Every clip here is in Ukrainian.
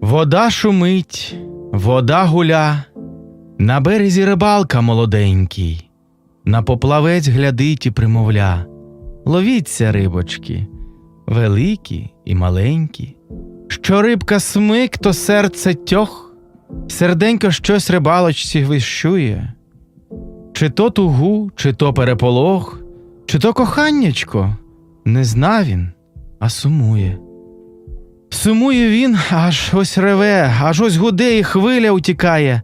Вода шумить, вода гуля, на березі рибалка молоденький, на поплавець глядить і примовля. Ловіться, рибочки, великі і маленькі. Що рибка смик, то серце тьох, серденько щось рибалочці вищує. Чи то тугу, чи то переполох, чи то коханнячко, не зна він, а сумує. Сумує він, аж ось реве, аж ось гуде і хвиля утікає,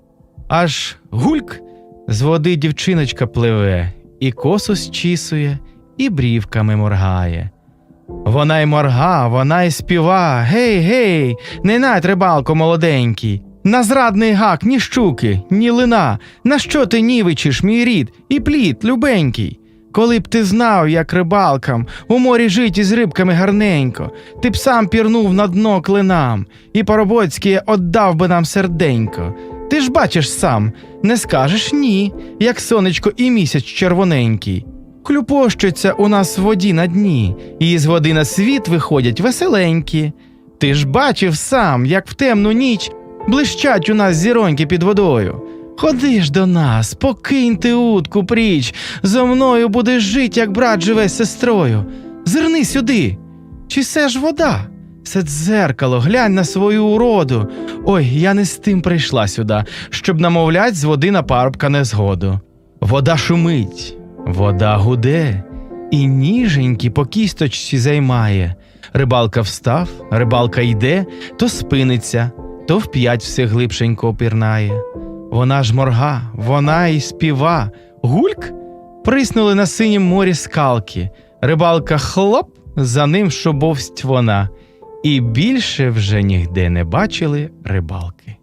аж гульк з води дівчиночка пливе, і косу зчісує, і брівками моргає. Вона й морга, вона й співа. Гей, гей, не нать рибалко молоденький. На зрадний гак ні щуки, ні лина. На що ти нівичиш, мій рід, і плід, любенький? Коли б ти знав, як рибалкам, у морі жить із рибками гарненько, ти б сам пірнув на дно клинам, і по-роботськи отдав би нам серденько. Ти ж бачиш сам, не скажеш ні, як сонечко і місяць червоненький. Клюпощуться у нас в воді на дні, і з води на світ виходять веселенькі. Ти ж бачив сам, як в темну ніч блищать у нас зіроньки під водою. Ходи ж до нас, покинь ти утку пріч, зо мною будеш жить, як брат живе з сестрою. Зирни сюди. Чи все ж вода? Це дзеркало, глянь на свою уроду. Ой, я не з тим прийшла сюди, щоб намовлять з води на парубка незгоду. Вода шумить, вода гуде, і ніженькі по кісточці займає. Рибалка встав, рибалка йде, то спиниться, то вп'ять все глибшенько опірнає. Вона ж морга, вона й співа. Гульк приснули на синім морі скалки. Рибалка хлоп, за ним шобовсть вона, і більше вже нігде не бачили рибалки.